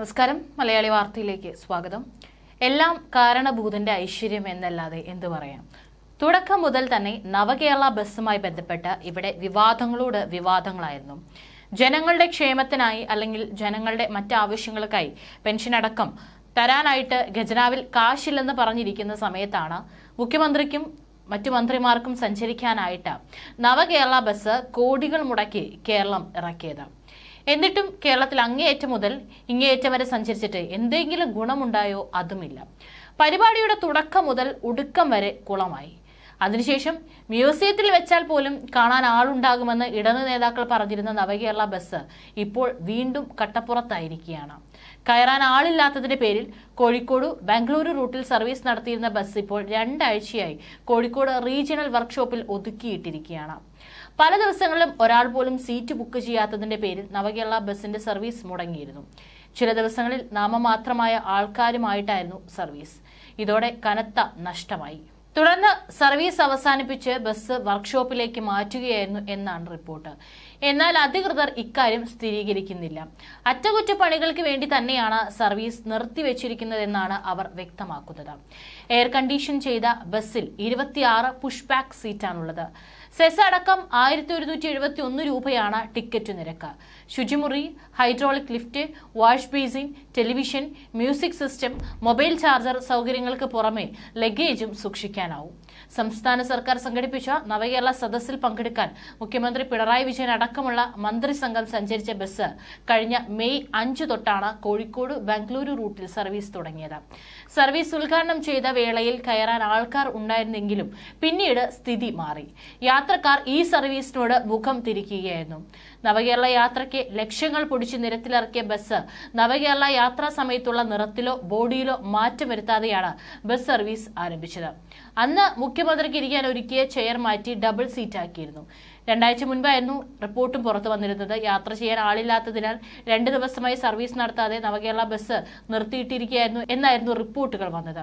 നമസ്കാരം. മലയാളി വാർത്തയിലേക്ക് സ്വാഗതം. എല്ലാം കാരണഭൂതന്റെ ഐശ്വര്യം എന്നല്ലാതെ എന്തു പറയാം? തുടക്കം മുതൽ തന്നെ നവകേരള ബസ്സുമായി ബന്ധപ്പെട്ട ഇവിടെ വിവാദങ്ങളോട് വിവാദങ്ങളായിരുന്നു. ജനങ്ങളുടെ ക്ഷേമത്തിനായി അല്ലെങ്കിൽ ജനങ്ങളുടെ മറ്റാവശ്യങ്ങൾക്കായി പെൻഷൻ അടക്കം തരാനായിട്ട് ഖജനാവിൽ കാശില്ലെന്ന് പറഞ്ഞിരിക്കുന്ന സമയത്താണ് മുഖ്യമന്ത്രിക്കും മറ്റു മന്ത്രിമാർക്കും സഞ്ചരിക്കാനായിട്ട് നവകേരള ബസ് കോടികൾ മുടക്കി കേരളം ഇറക്കിയത്. എന്നിട്ടും കേരളത്തിൽ അങ്ങേയറ്റം മുതൽ ഇങ്ങേയറ്റം വരെ സഞ്ചരിച്ചിട്ട് എന്തെങ്കിലും ഗുണമുണ്ടായോ അതുമില്ല. പരിപാടിയുടെ തുടക്കം മുതൽ ഒടുക്കം വരെ കുളമായി. അതിനുശേഷം മ്യൂസിയത്തിൽ വെച്ചാൽ പോലും കാണാൻ ആളുണ്ടാകുമെന്ന് ഇടത് നേതാക്കൾ പറഞ്ഞിരുന്ന നവകേരള ബസ് ഇപ്പോൾ വീണ്ടും കട്ടപ്പുറത്തായിരിക്കുകയാണ്. കയറാൻ ആളില്ലാത്തതിന്റെ പേരിൽ കോഴിക്കോട് ബാംഗ്ലൂരു റൂട്ടിൽ സർവീസ് നടത്തിയിരുന്ന ബസ് ഇപ്പോൾ രണ്ടാഴ്ചയായി കോഴിക്കോട് റീജിയണൽ വർക്ക്ഷോപ്പിൽ ഒതുക്കിയിട്ടിരിക്കുകയാണ്. പല ദിവസങ്ങളിലും ഒരാൾ പോലും സീറ്റ് ബുക്ക് ചെയ്യാത്തതിന്റെ പേരിൽ നവകേരള ബസിന്റെ സർവീസ് മുടങ്ങിയിരുന്നു. ചില ദിവസങ്ങളിൽ നാമമാത്രമായ ആൾക്കാരുമായിട്ടായിരുന്നു സർവീസ്. ഇതോടെ കനത്ത നഷ്ടമായി. തുടർന്ന് സർവീസ് അവസാനിപ്പിച്ച് ബസ് വർക്ക്ഷോപ്പിലേക്ക് മാറ്റുകയായിരുന്നു എന്നാണ് റിപ്പോർട്ട്. എന്നാൽ അധികൃതർ ഇക്കാര്യം സ്ഥിരീകരിക്കുന്നില്ല. അറ്റകുറ്റപ്പണികൾക്ക് വേണ്ടി തന്നെയാണ് സർവീസ് നിർത്തിവെച്ചിരിക്കുന്നതെന്നാണ് അവർ വ്യക്തമാക്കുന്നത്. എയർ കണ്ടീഷൻ ചെയ്ത ബസ്സിൽ ഇരുപത്തിയാറ് പുഷ്ബാക്ക് സീറ്റാണുള്ളത്. സെസ് അടക്കം ആയിരത്തി ഒരുന്നൂറ്റി എഴുപത്തി ഒന്ന് രൂപയാണ് ടിക്കറ്റ് നിരക്ക്. ശുചിമുറി hydraulic lift wash basin television music system mobile charger സൗകര്യങ്ങൾക്ക് പുറമെ ലഗേജും സൂക്ഷിക്കാനാവും സംസ്ഥാന സർക്കാർ സംഘടിപ്പിച്ച നവകേരള സദസ്സിൽ പങ്കെടുക്കാൻ മുഖ്യമന്ത്രി പിണറായി വിജയൻ അടക്കമുള്ള മന്ത്രിസംഘം സഞ്ചരിച്ച ബസ് കഴിഞ്ഞ മെയ് അഞ്ചു തൊട്ടാണ് കോഴിക്കോട് ബംഗളൂരു റൂട്ടിൽ സർവീസ് തുടങ്ങിയത്. സർവീസ് ഉദ്ഘാടനം ചെയ്ത വേളയിൽ കയറാൻ ആൾക്കാർ ഉണ്ടായിരുന്നെങ്കിലും പിന്നീട് സ്ഥിതി മാറി. യാത്രക്കാർ ഈ സർവീസിനോട് മുഖം തിരിക്കുകയായിരുന്നു. നവകേരള യാത്രയ്ക്ക് ലക്ഷ്യങ്ങൾ പൊടിച്ച് നിരത്തിലിറക്കിയ ബസ് നവകേരള യാത്രാ സമയത്തുള്ള നിറത്തിലോ ബോഡിയിലോ മാറ്റം വരുത്താതെയാണ് ബസ് സർവീസ് ആരംഭിച്ചത്. അന്ന് മുഖ്യമന്ത്രിക്ക് ഇരിക്കാൻ ഒരുക്കിയ ചെയർ മാറ്റി ഡബിൾ സീറ്റാക്കിയിരുന്നു. രണ്ടാഴ്ച മുൻപായിരുന്നു റിപ്പോർട്ടും പുറത്തു വന്നിരുന്നത്. യാത്ര ചെയ്യാൻ ആളില്ലാത്തതിനാൽ രണ്ട് ദിവസമായി സർവീസ് നടത്താതെ നവകേരള ബസ് നിർത്തിയിട്ടിരിക്കുകയായിരുന്നു എന്നായിരുന്നു റിപ്പോർട്ടുകൾ വന്നത്.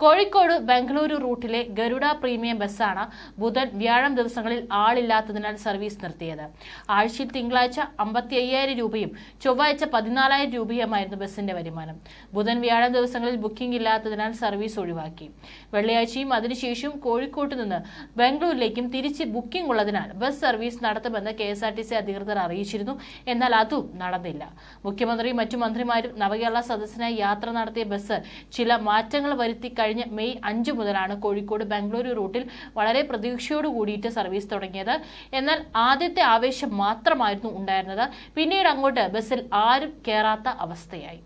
കോഴിക്കോട് ബംഗളൂരു റൂട്ടിലെ ഗരുഡ പ്രീമിയം ബസ്സാണ് ബുധൻ വ്യാഴം ദിവസങ്ങളിൽ ആളില്ലാത്തതിനാൽ സർവീസ് നിർത്തിയത്. ആഴ്ചയിൽ തിങ്കളാഴ്ച അമ്പത്തി അയ്യായിരം രൂപയും ചൊവ്വാഴ്ച പതിനാലായിരം രൂപയുമായിരുന്നു ബസ്സിന്റെ വരുമാനം. ബുധൻ വ്യാഴം ദിവസങ്ങളിൽ ബുക്കിംഗ് ഇല്ലാത്തതിനാൽ സർവീസ് ഒഴിവാക്കി. വെള്ളിയാഴ്ചയും അതിനുശേഷവും കോഴിക്കോട്ട് നിന്ന് ബംഗളൂരിലേക്കും തിരിച്ച് ബുക്കിംഗ് ഉള്ളതിനാൽ ബസ് സർവീസ് നടത്തുമെന്ന് K S R T C അധികൃതർ അറിയിച്ചിരുന്നു. എന്നാൽ അതും നടന്നില്ല. മുഖ്യമന്ത്രിയും മറ്റു മന്ത്രിമാരും നവകേരള സദസ്സിനായി യാത്ര നടത്തിയ ബസ് ചില മാറ്റങ്ങൾ വരുത്തി കഴിഞ്ഞ മെയ് അഞ്ചു മുതലാണ് കോഴിക്കോട് ബംഗളൂരു റൂട്ടിൽ വളരെ പ്രതീക്ഷയോട് കൂടിയിട്ട് സർവീസ് തുടങ്ങിയത്. എന്നാൽ ആദ്യത്തെ ആവേശം മാത്രമായിരുന്നു ഉണ്ടായിരുന്നത്. പിന്നീട് അങ്ങോട്ട് ബസ്സിൽ ആരും കയറാത്ത അവസ്ഥയായി.